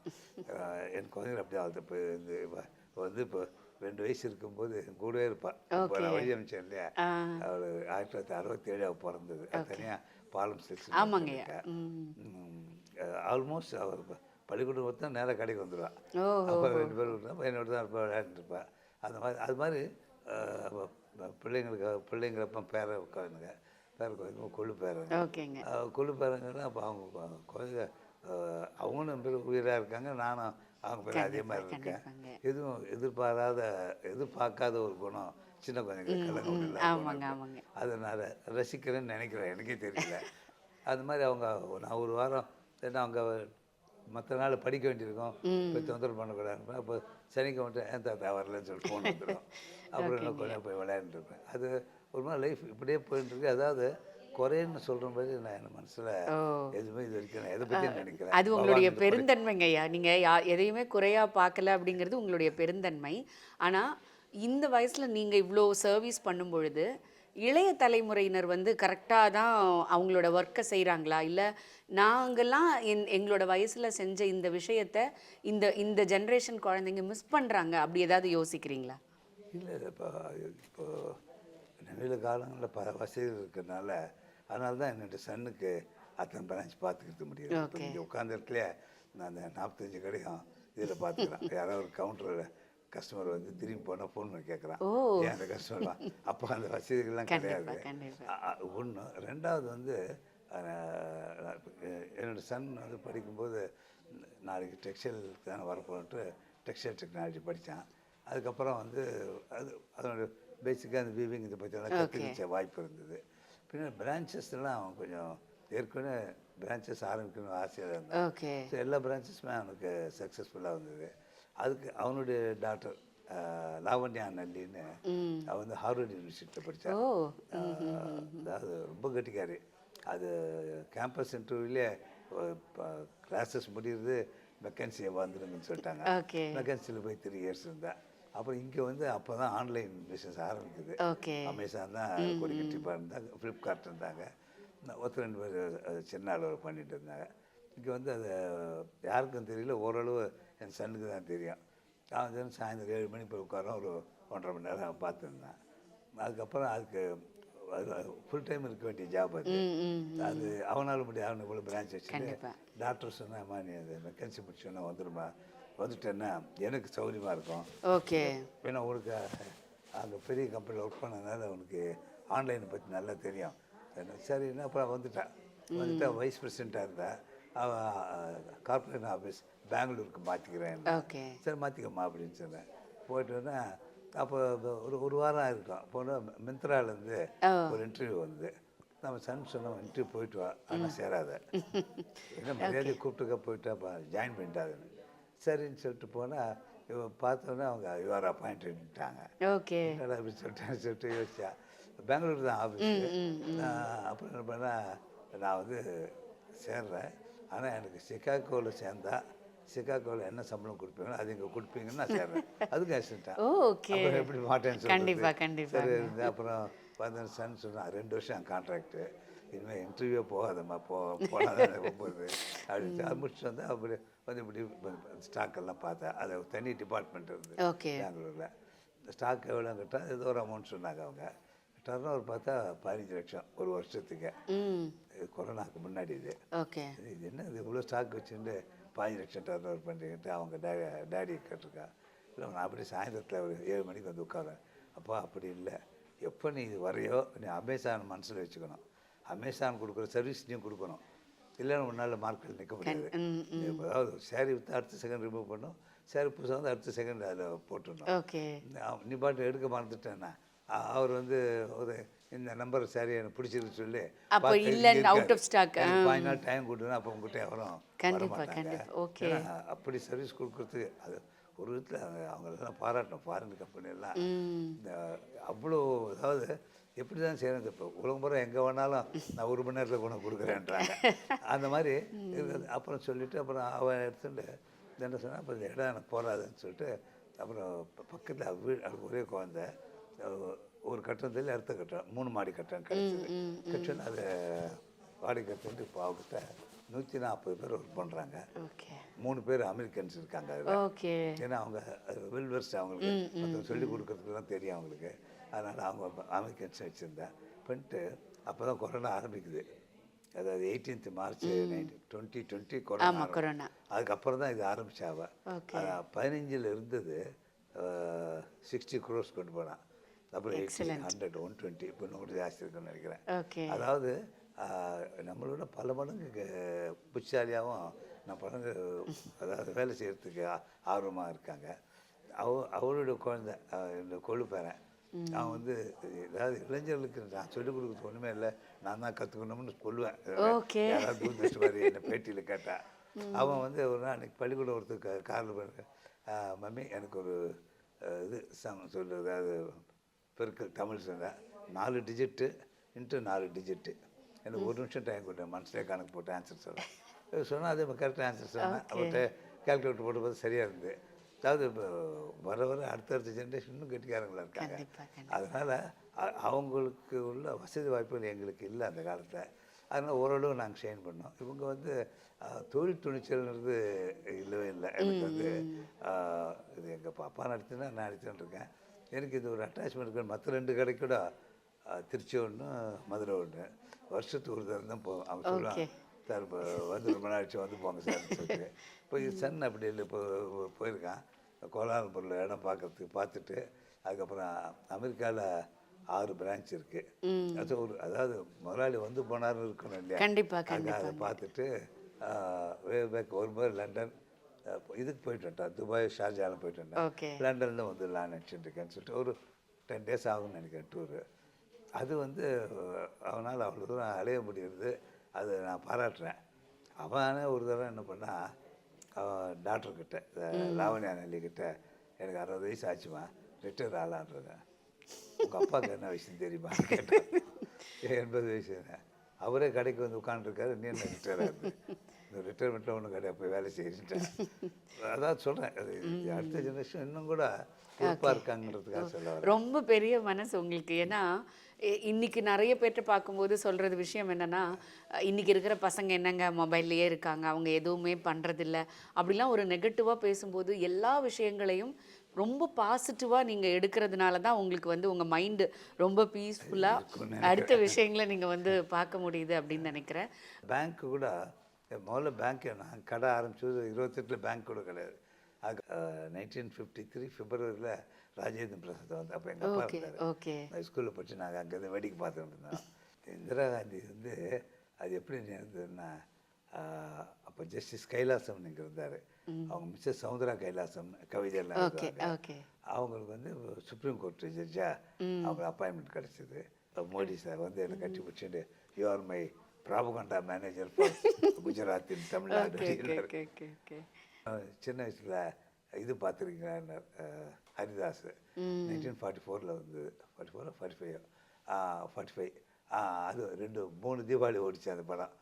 என் குழந்தைங்க அப்படி வளர்த்து இப்போ இந்த இவ- இவ வந்து இப்போ ரெண்டு வயசு இருக்கும்போது என் கூடவே இருப்பாள் இப்போ நான் வழி அமைச்சேன் இல்லையா. அவள் ஆயிரத்தி தொள்ளாயிரத்தி அறுபத்தி ஏழு அவள் பிறந்தது. அது தனியாக பாலம் சிக்ஸ் ஆல்மோஸ்ட் அவர் பள்ளிக்கூடம் ஒருத்தா நேராக கடைக்கு வந்துடுவான் அப்போ ரெண்டு பேரும் இருந்தா என்னோட தான் இருப்பா விளையாண்டுட்டு இருப்பேன் அந்த மாதிரி அது மாதிரி பிள்ளைங்களுக்கு பிள்ளைங்களப்ப பேர குழந்தைங்க பேர குழந்தைங்க கொள்ளு பேரங்க கொள்ளு பேரங்கன்னா அப்போ அவங்க கொ- குழந்தை அஹ், அவங்களும் பேர் உயிராக இருக்காங்க நானும் அவங்க பேர் அதே மாதிரி இருக்கேன். எதுவும் எதிர்பாராத எதிர்பார்க்காத ஒரு குணம் சின்ன குழந்தைங்க ஆமாங்க அதை நான் ரசிக்கிறேன்னு நினைக்கிறேன் எனக்கே தெரியல. அது மாதிரி அவங்க நான் ஒரு வாரம் ஏன்னா அவங்க மற்ற நாள் படிக்க வேண்டியிருக்கோம். இப்போ தொந்தரவு பண்ணக்கூடாது அப்போ சனிக்கிழமை ஏன் தாத்தா வரலன்னு சொல்லிட்டு ஃபோன் வந்துடும் அப்புறம் நான் கொஞ்சம் போய் விளையாண்டுருப்பேன். அது ஒரு மாதிரி லைஃப் இப்படியே போயிட்டு இருக்கு அதாவது குறைன்னு சொல்கிற மாதிரி நான் என் மனசில். எதுவுமே இது வரைக்கும் நான் எதை பற்றி நினைக்கிறேன் அது உங்களுடைய பெருந்தன்மைங்க ஐயா. நீங்க யா எதையுமே குறையா பார்க்கல அப்படிங்கிறது உங்களுடைய பெருந்தன்மை. ஆனா இந்த வயசுல நீங்க இவ்வளோ சர்வீஸ் பண்ணும் பொழுது இளைய தலைமுறையினர் வந்து கரெக்டாக தான் அவங்களோட ஒர்க்கை செய்கிறாங்களா இல்லை நாங்கெல்லாம் என் எங்களோட வயசில் செஞ்ச இந்த விஷயத்த இந்த இந்த ஜென்ரேஷன் குழந்தைங்க மிஸ் பண்ணுறாங்க அப்படி ஏதாவது யோசிக்கிறீங்களா? இல்லை இப்போ இப்போ நவீன காலங்களில் பல வசதிகள் இருக்கிறதுனால அதனால தான் என்னோட சன்னுக்கு அத்தனை பிரான்ச் பார்த்துக்கிட்டு முடியும். இப்போ இங்கே உட்காந்த இடத்துல நான் அந்த நாற்பத்தஞ்சு கடையும் இதில் பார்த்துக்கிறேன். யாராவது ஒரு கவுண்டரில் கஸ்டமர் வந்து திரும்பி போனால் ஃபோன் பண்ணி கேட்குறான். ஏன் அந்த கஸ்டமர்லாம் அப்போ அந்த வசதிகள்லாம் கிடையாது. ஒன்று ரெண்டாவது வந்து அஹ், என்னோட சன் வந்து படிக்கும்போது நாளைக்கு டெக்ஸ்டைல் தானே வரப்போன்ட்டு டெக்ஸ்டைல் டெக்னாலஜி படித்தான் அதுக்கப்புறம் வந்து அது அதனோட பேசிக்காக அந்த வீவிங் இதை பற்றியெல்லாம் கற்றுக்கிச்ச வாய்ப்பு இருந்தது. பின்ன பிரான்ச்சஸ்லாம் அவன் கொஞ்சம் ஏற்கனவே பிரான்ச்சஸ் ஆரம்பிக்கணும்னு ஆசையாக இருந்தான். ஸோ எல்லா பிரான்ச்சஸுமே அவனுக்கு சக்ஸஸ்ஃபுல்லாக வந்தது. அதுக்கு அவனுடைய டாக்டர் லாவண்யா நல்லின்னு அவன் வந்து ஹார்வர்ட் யூனிவர்சிட்டியில் படித்தான் அதாவது ரொம்ப கெட்டிக்காரு. அது கேம்பஸ் இன்டர்வியூலே கிளாஸஸ் முடியுறது மெக்கான்சியை வந்துடுங்கன்னு சொல்லிட்டாங்க. ஓகே மெக்கான்சியில் போய் த்ரீ இயர்ஸ் இருந்தேன் அப்புறம் இங்கே வந்து அப்போ தான் ஆன்லைன் பிஸ்னஸ் ஆரம்பிக்குது அமேசான் தான் கொடி கட்டிப்பா இருந்தாங்க ஃப்ளிப்கார்ட் இருந்தாங்க. ஒருத்தர் ரெண்டு பேர் சின்ன அளவில் பண்ணிட்டு இருந்தாங்க. இங்கே வந்து அது யாருக்கும் தெரியல ஓரளவு என் சன்னுக்கு தான் தெரியும். நான் வந்து சாயந்தரம் ஏழு மணி போய் உட்காரோம் ஒரு ஒன்றரை மணி நேரம் பார்த்துருந்தேன். அதுக்கப்புறம் அதுக்கு அது ஃபுல் டைம் இருக்க வேண்டிய ஜாப் அது. அது அவனால முடியாது அவனுக்கு இவ்வளோ பிரான்ச் வச்சுட்டு. டாக்டர் சொன்னாம்மா நீ அது மெக்கானிக்ஸ் முடிச்சோன்னா வந்துடுமா வந்துட்டேன்னா எனக்கு சௌகரியமாக இருக்கும். ஓகே. ஏன்னா உனக்கு அங்கே பெரிய கம்பெனியில் ஒர்க் பண்ணதுனால உனக்கு ஆன்லைனை பற்றி நல்லா தெரியும். என்ன சரின்னா அப்புறம் வந்துட்டான் வந்துட்டா. வைஸ் பிரசிடெண்ட்டாக இருந்தா அவன் கார்பரேட் ஆஃபீஸ் பெங்களூருக்கு மாற்றிக்கிறேன் ஓகே. சரி மாற்றிக்கம்மா அப்படின்னு சொன்னேன். போயிட்டோன்னா அப்போ ஒரு ஒரு வாரம் இருக்கும் போனால் மிந்த்ராலேருந்து ஒரு இன்டர்வியூ வந்தது நம்ம சன் சொன்னோம் இன்டர்வியூ போயிட்டு வா ஆனால் சேராத. என்ன மரியாதை கூப்பிட்டுக்க போயிட்டா ஜாயின் பண்ணிட்டாதுன்னு சரின்னு சொல்லிட்டு போனால் இவ பார்த்தோன்னே அவங்க யுவர் அப்பாயின்ட்டாங்க ஓகே என்னடா அப்படி சொல்லிட்டேன்னு சொல்லிட்டு யோசிச்சா பெங்களூர் தான் ஆஃபீஸு அப்புறம் என்ன பண்ணால் நான் வந்து சேர்றேன். ஆனால் எனக்கு சிகாகோவில் சேர்ந்தா சிகாகோவில் என்ன சம்பளம் கொடுப்பீங்களோ அது இங்கே கொடுப்பீங்கன்னு நான் சேர்றேன். அதுக்கு அசிஸ்டன்ட்டேன் ஓகே. எப்படி மாட்டேன்னு சொல்றது? கண்டிப்பா, கண்டிப்பா. சரி இருந்தேன் அப்புறம் வந்து சன் சொன்னான் ரெண்டு வருஷம் கான்ட்ராக்டு இனிமேல் இன்டர்வியூ போகாதம்மா போ போனால் போகுது. அப்படின்னு அது முடிச்சுட்டு வந்து அப்படி வந்து இப்படி ஸ்டாக் எல்லாம் பார்த்தேன். அது தனி டிபார்ட்மெண்ட் இருந்தது ஓகே. பெங்களூரில். ஸ்டாக் எவ்வளோ கேட்டால் ஏதோ ஒரு அமௌண்ட் சொன்னாங்க அவங்க. டர்ன் ஓவர் பார்த்தா பதினஞ்சு லட்சம் ஒரு வருஷத்துக்கு. கொரோனாக்கு முன்னாடி இது. ஓகே. இது என்ன இது இவ்வளோ ஸ்டாக் வச்சுட்டு பதினஞ்சு லட்சம் டர்ன் ஓவர் பண்ணுறீங்கன்ட்டு அவங்க டே டேடி கேட்டிருக்கா இல்லை நான் அப்படியே சாயந்தரத்தில் ஒரு ஏழு மணிக்கு வந்து உட்காரேன் அப்பா அப்படி இல்லை. எப்போ நீ இது வரையோ நீ அமேசான் மனசில் வச்சுக்கணும். அமேசான் கொடுக்குற சர்வீஸ் நீ கொடுக்கணும். இல்லைன்னா உன்னால் மார்க்கெட்டில் நிற்க முடியாது. அதாவது சேரீ விற்று அடுத்த செகண்ட் ரிமூவ் பண்ணும் சேரீ புதுசாக வந்து அடுத்த செகண்ட் அதில் போட்டுடணும். நீ பாட்டு எடுக்க மறந்துட்டேன்னா அவர் வந்து ஒரு இந்த நம்பர் சரி எனக்கு பிடிச்சிருக்கு சொல்லி அப்போ பார்த்து இங்க இல்லைன்னு இருக்காது. out of stock, எனக்கு ஆ. பதினஞ்சு நாள் டைம் கொடுத்தா அப்போ உங்ககிட்ட யாரும் கண்டிப்பா, வரமாட்டாங்க. கண்டிப்பா. Okay. ஏன்னா, அப்படி சர்வீஸ் கொடுக்குறதுக்கு அது ஒரு விதத்தில் அவங்களெல்லாம் பாராட்டணும் ஃபாரின் கம்பெனி எல்லாம் இந்த அவ்வளோ அதாவது எப்படி தான் செய்யறது இப்போ உலகம் பூரா எங்கே வேணாலும் நான் ஒரு மணி நேரத்தில் கொண்டு கொடுக்குறேன்றாங்க அந்த மாதிரி. அப்புறம் சொல்லிவிட்டு அப்புறம் அவன் எடுத்துட்டு என்ன சொன்னா அப்புறம் இந்த இடம் எனக்கு போகாதுன்னு சொல்லிட்டு அப்புறம் பக்கத்தில் வீடு ஒரே குழந்தை ஒரு கட்டணத்தில் அடுத்த கட்டம் மூணு மாடி கட்டம் கிடைச்சது. கட்டம் அதை வாடகை கட்டுன்ட்டு இப்போ அவகிட்ட நூற்றி நாற்பது பேர் ஒர்க் பண்ணுறாங்க மூணு பேர் அமெரிக்கன்ஸ் இருக்காங்க அதில். ஏன்னா அவங்க வெல்வெர்ஸ்ட் அவங்களுக்கு. மற்றவங்க சொல்லி கொடுக்கறதுக்குலாம் தெரியும் அவங்களுக்கு. அதனால் அவங்க அமெரிக்கன்ஸ் வச்சுருந்தேன் பண்ணிட்டு அப்போ தான் கொரோனா ஆரம்பிக்குது. அதாவது eighteenth March nineteen twenty twenty corona corona. அதுக்கப்புறம் தான் இது ஆரம்பிச்சாவ. Okay. பதினஞ்சில் இருந்தது சிக்ஸ்டி க்ரோஸ் கொண்டு போனான். அப்புறம் எயிட்டி ஹண்ட்ரட் ஒன் டுவெண்ட்டி இப்போ இன்னும் கூட ஜாஸ்தி இருக்குன்னு நினைக்கிறேன். அதாவது நம்மளோட பல மடங்கு புத்திசாலியாகவும் நம்ம படங்கு அதாவது வேலை செய்கிறதுக்கு ஆர்வமாக இருக்காங்க. அவ அவளுடைய குழந்தை ஆஹ், இந்த கொழு பேரன். அவன் வந்து ஏதாவது இளைஞர்களுக்கு நான் சொல்லிக் கொடுக்குறது ஒன்றுமே இல்லை. நான் தான் கற்றுக்கணும்னு சொல்லுவேன். யாராவது தூர்தர்ஷன் மாதிரி என்ன பேட்டியில் கேட்டா. அவன் வந்து ஒரு நாள் அன்றைக்கி பள்ளிக்கூடம் ஒருத்தர் காரில் போயிருக்க மம்மி எனக்கு ஒரு இது சம் சொல்லு அதாவது பெருக்கல் தமிழ் சொன்னேன் நாலு டிஜிட்டு இன்ட்டு நாலு டிஜிட்டு எனக்கு ஒரு நிமிஷம் டைம் கொடுத்தேன் மனசுலேயே கணக்கு போட்டு ஆன்சர் சொன்னேன் சொன்னால் அதே கரெக்டாக ஆன்சர் சொன்னேன். அவர்கிட்ட கால்குலேட்டர் போட்டு பார்த்து சரியாக இருந்து அதாவது இப்போ வர வர அடுத்தடுத்த ஜென்ரேஷன் இன்னும் கெட்டிக்காரங்களா இருக்காங்க. அதனால் அவங்களுக்கு உள்ள வசதி வாய்ப்புகள் எங்களுக்கு இல்லை அந்த காலத்தில். அதனால் ஓரளவு நாங்கள் ஷைன் பண்ணோம். இவங்க வந்து தொழில் துணிச்சல்ன்றது இல்லவே இல்லை. எனக்கு வந்து இது எங்கள் பாப்பா நடத்தினா நான் நடத்தின்னு இருக்கேன். எனக்கு இது ஒரு அட்டாச்மெண்ட் இருக்கு மற்ற ரெண்டு கடை கூட திருச்சி ஒன்று மதுரை ஒன்று வருஷத்துக்கு ஒரு தரம் தான் போவோம் அவங்க சொல்லுவாங்க சார் இப்போ வந்து ரொம்ப நாள் வந்து போங்க சார் சொல்லிட்டு. இப்போ சன் அப்படி இல்லை இப்போ போயிருக்கான். கோலாலம்பூரில் இடம் பார்க்கறதுக்கு பார்த்துட்டு அதுக்கப்புறம் அமெரிக்காவில் ஆறு பிரான்ச் இருக்குது அது ஒரு அதாவது முதலாளி வந்து போனார்னு இருக்கணும் இல்லையா? கண்டிப்பா, அங்க அதை பார்த்துட்டு வே பேக் ஒரு முறை லண்டன் இதுக்கு போயிட்டு வந்துட்டான் துபாய் ஷார்ஜாலாம் போயிட்டு. வந்தேன் லண்டனில் வந்துடலான்னு நினச்சிட்டு இருக்கேன்னு சொல்லிட்டு ஒரு டென் டேஸ் ஆகும்னு நினைக்கிறேன் டூரு அது வந்து அவனால் அவ்வளோ தூரம் அலைய முடியுது அது நான் பாராட்டுறேன். அவனே ஒரு தடவை என்ன பண்ணா அவன் டாக்டர்கிட்ட லாவண்யா நெல்லிக்கிட்ட எனக்கு அறுபது வயசு ஆச்சுமா? ரிட்டையர் ஆளான்றேன் உங்கள் அப்பாவுக்கு என்ன விஷயம் தெரியுமா? எண்பது வயசு அவரே கடைக்கு வந்து உட்காந்துருக்காரு நீ என்ன ரிட்டையர் ஆகுது? இந்த ரிட்டையர்மெண்ட்டில் ஒன்றும் கிடையாது போய் வேலை செய்யிட்டேன் அதான் சொல்கிறேன் அது அடுத்த ஜெனரேஷன் இன்னும் கூட பொறுப்பாக இருக்காங்கன்றதுக்காக சொல்ல ரொம்ப பெரிய மனசு உங்களுக்கு. ஏன்னா இன்னைக்கு நிறைய பேர்ட்ட பார்க்கும்போது சொல்றது விஷயம் என்னன்னா அஹ், இன்னைக்கு இருக்கிற பசங்க என்னங்க மொபைல்லையே இருக்காங்க. அவங்க எதுவுமே பண்றதில்ல. அப்படிலாம் ஒரு நெகட்டிவாக பேசும்போது எல்லா விஷயங்களையும் ரொம்ப பாசிட்டிவாக நீங்கள் எடுக்கிறதுனால தான் உங்களுக்கு வந்து உங்கள் மைண்டு ரொம்ப பீஸ்ஃபுல்லாக அடுத்த விஷயங்களை நீங்கள் வந்து பார்க்க முடியுது அப்படின்னு நினைக்கிறேன். பேங்க்கு கூட முதல்ல பேங்க் நான் கடை ஆரம்பிச்சது இருபத்தெட்டில் பேங்க் கூட கிடையாது. அது நைன்டீன் ஃபிஃப்டி த்ரீ பிப்ரவரியில் ராஜேந்திர பிரசாத் வந்து அப்போ எங்கள் அப்பா இருந்தார். ஸ்கூலில் படித்து நாங்கள் அங்கேருந்து வேடிக்கை பார்த்துட்டு இருந்தோம். இந்திரா காந்தி வந்து அது எப்படி இருந்ததுன்னா அப்போ ஜஸ்டிஸ் கைலாசம் இங்கே இருந்தார். அவங்க மிஸ்ஸஸ் சவுந்தரா கைலாசம் கவிதையெல்லாம் அவங்களுக்கு வந்து சுப்ரீம் கோர்ட் ஜட்ஜா அவங்க அப்பாயின்மெண்ட் கிடச்சிது. மோடி சார் வந்து என்னை கட்டி பிடிச்சிட்டு you are my propaganda manager Gujarat in Tamil Nadu சின்ன வயசில் இது பார்த்துருக்கீங்களா ஹரிதாஸ். நைன்டீன் ஃபார்ட்டி ஃபோரில் வந்து forty four forty five forty five அது ரெண்டு மூணு தீபாவளி ஓடிச்சு அந்த படம்.